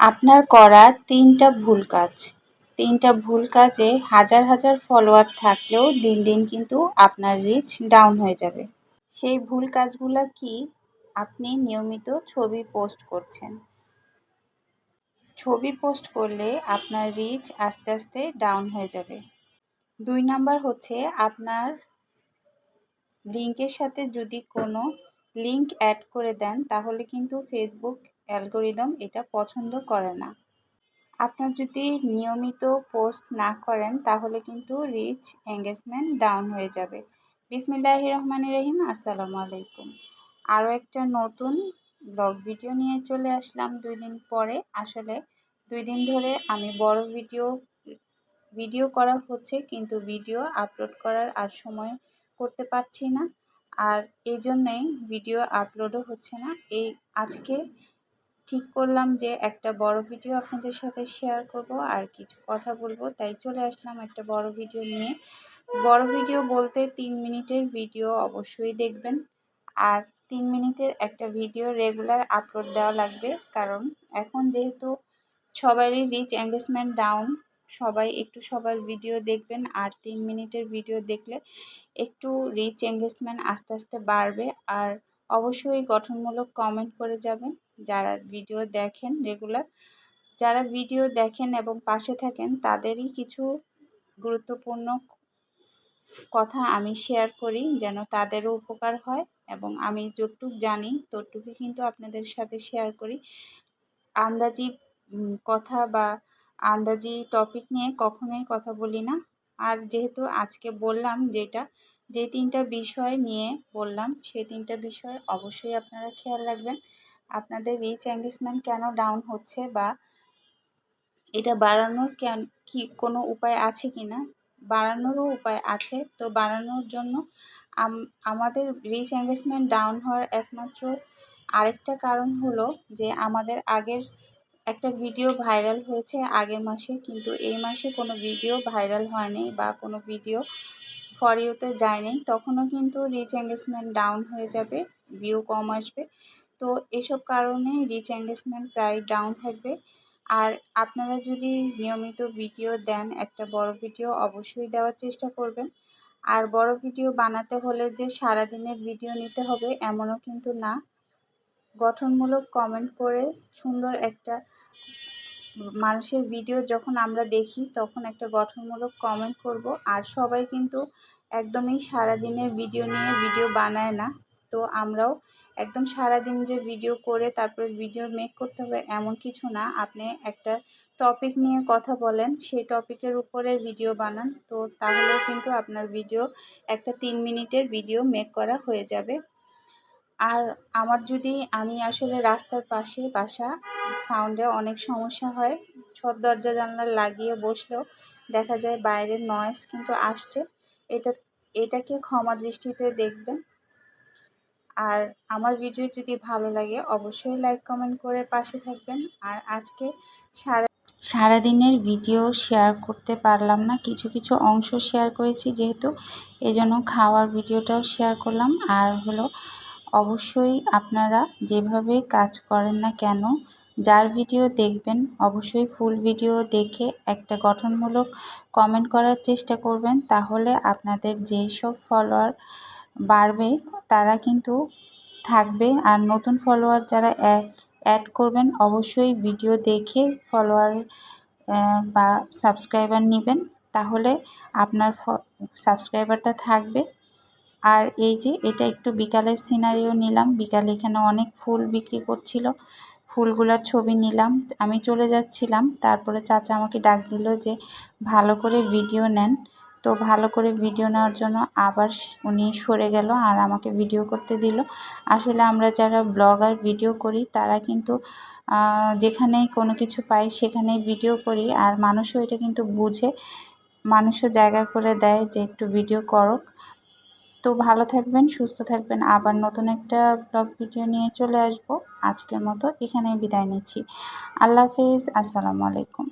আপনার করা তিনটা ভুল কাজ। তিনটা ভুল কাজে হাজার হাজার ফলোয়ার থাকলেও দিন দিন কিন্তু আপনার রিচ ডাউন হয়ে যাবে। সেই ভুল কাজগুলো কি আপনি নিয়মিত ছবি পোস্ট করছেন? ছবি পোস্ট করলে আপনার রিচ আস্তে আস্তে ডাউন হয়ে যাবে। দুই নাম্বার হচ্ছে আপনার লিঙ্কের সাথে যদি কোনো লিঙ্ক অ্যাড করে দেন, তাহলে কিন্তু ফেসবুক অ্যালগোরিদম এটা পছন্দ করে না। আপনার যদি নিয়মিত পোস্ট না করেন, তাহলে কিন্তু রিচ এঙ্গেজমেন্ট ডাউন হয়ে যাবে। বিসমিল্লাহ রহমান রহিম, আসসালামু আলাইকুম। আরও একটা নতুন ব্লগ ভিডিও নিয়ে চলে আসলাম দুই দিন পরে। আসলে দুই দিন ধরে আমি বড় ভিডিও ভিডিও করা হচ্ছে, কিন্তু ভিডিও আপলোড করার আর সময় করতে পারছি না। আর এই জন্যেই ভিডিও আপলোডও হচ্ছে না। এই আজকে ঠিক করলাম যে একটা বড় ভিডিও আপনাদের সাথে শেয়ার করব আর কিছু কথা বলব। তাই চলে আসলাম একটা বড় ভিডিও নিয়ে। বড় ভিডিও বলতে তিন মিনিটের ভিডিও অবশ্যই দেখবেন। আর তিন মিনিটের একটা ভিডিও রেগুলার আপলোড দেওয়া লাগবে। কারণ এখন যেহেতু সবারই রিচ এঙ্গেজমেন্ট ডাউন সবাই একটু সবার ভিডিও দেখবেন আর তিন মিনিটের ভিডিও দেখলে একটু রিচ এঙ্গেজমেন্ট আস্তে আস্তে বাড়বে। আর অবশ্যই গঠনমূলক কমেন্ট করে যাবেন। যারা ভিডিও দেখেন রেগুলার যারা ভিডিও দেখেন এবং পাশে থাকেন তাদেরই কিছু গুরুত্বপূর্ণ কথা আমি শেয়ার করি যেন তাদেরও উপকার হয় এবং আমি যতটুক জানি ততটুকু কিন্তু আপনাদের সাথে শেয়ার করি। আন্দাজি কথা বা আন্দাজি টপিক নিয়ে কখনোই কথা বলি না। আর যেহেতু আজকে বললাম যেটা, যে তিনটা বিষয় নিয়ে বললাম সেই তিনটা বিষয় অবশ্যই আপনারা খেয়াল রাখবেন। আপনাদের রিচ এঙ্গেজমেন্ট কেন ডাউন হচ্ছে বা এটা বাড়ানোর কেন, কি কোনো উপায় আছে কি না বাড়ানোরও উপায় আছে। তো বাড়ানোর জন্য আমাদের রিচ এঙ্গেজমেন্ট ডাউন হওয়ার একমাত্র আরেকটা কারণ হলো যে আমাদের আগের একটা ভিডিও ভাইরাল হয়েছে আগের মাসে, কিন্তু এই মাসে কোনো ভিডিও ভাইরাল হয়নি বা কোনো ভিডিও ফর ইউতে যায়নি। তখনও কিন্তু রিচ এঙ্গেজমেন্ট ডাউন হয়ে যাবে ভিউ কম আসবে। তো এসব কারণে রিচ এঙ্গেজমেন্ট প্রায় ডাউন থাকবে। আর আপনারা যদি নিয়মিত ভিডিও দেন, একটা বড় ভিডিও অবশ্যই দেওয়ার চেষ্টা করবেন। আর বড় ভিডিও বানাতে হলে যে সারাদিনের ভিডিও নিতে হবে, এমনও কিন্তু না। গঠনমূলক কমেন্ট করে সুন্দর একটা মানুষের ভিডিও যখন আমরা দেখি, তখন একটা গঠনমূলক কমেন্ট করব। আর সবাই কিন্তু একদমই সারাদিনের ভিডিও নিয়ে ভিডিও বানায় না। তো আমরাও একদম সারাদিন যে ভিডিও করে তারপরে ভিডিও মেক করতে হবে এমন কিছু না। আপনি একটা টপিক নিয়ে কথা বলেন, সেই টপিকের উপরে ভিডিও বানান। তো তাহলেও কিন্তু আপনার ভিডিও একটা তিন মিনিটের ভিডিও মেক করা হয়ে যাবে। আর আমার যদি আমি আসলে রাস্তার পাশে বাসা সাউন্ডে অনেক সমস্যা হয়। সব দরজা জানলা লাগিয়ে বসলেও দেখা যায় বাইরের নয়েস কিন্তু আসছে। এটা, এটাকে ক্ষমা দৃষ্টিতে দেখবেন। আর আমার ভিডিও যদি ভালো লাগে অবশ্যই লাইক কমেন্ট করে পাশে থাকবেন। আর আজকে সারা, সারাদিনের ভিডিও শেয়ার করতে পারলাম না। কিছু কিছু অংশ শেয়ার করেছি যেহেতু এজন্য খাওয়ার ভিডিওটাও শেয়ার করলাম। আর হলো অবশ্যই আপনারা যেভাবে কাজ করেন না কেন, যার ভিডিও দেখবেন অবশ্যই ফুল ভিডিও দেখে একটা গঠনমূলক কমেন্ট করার চেষ্টা করবেন। তাহলে আপনাদের যেসব ফলোয়ার বাড়বে, তারা কিন্তু থাকবে। আর নতুন ফলোয়ার যারা অ্যাড করবেন, অবশ্যই ভিডিও দেখে ফলোয়ার বা সাবস্ক্রাইবার নেবেন। তাহলে আপনার সাবস্ক্রাইবারটা থাকবে। আর এই যে এটা একটু বিকালের সিনারিও নিলাম। বিকালে এখানে অনেক ফুল বিক্রি করছিল। ফুলগুলার ছবি নিলাম। আমি চলে যাচ্ছিলাম। তারপরে চাচা আমাকে ডাক দিল যে, ভালো করে ভিডিও নেন। তো ভালো করে ভিডিও নেওয়ার জন্য আবার উনি সরে গেল আর আমাকে ভিডিও করতে দিল। আসলে আমরা যারা ব্লগার ভিডিও করি, তারা কিন্তু যেখানেই কোনো কিছু পাই সেখানেই ভিডিও করি। আর মানুষও এটা কিন্তু বুঝে। মানুষও জায়গা করে দেয় যে একটু ভিডিও করক। তো ভালো থাকবেন, সুস্থ থাকবেন। আবার নতুন একটা ব্লগ ভিডিও নিয়ে চলে আসব। আজকের মতো এখানেই বিদায় নিচ্ছি। আল্লাহ হাফিজ, আসসালামু আলাইকুম।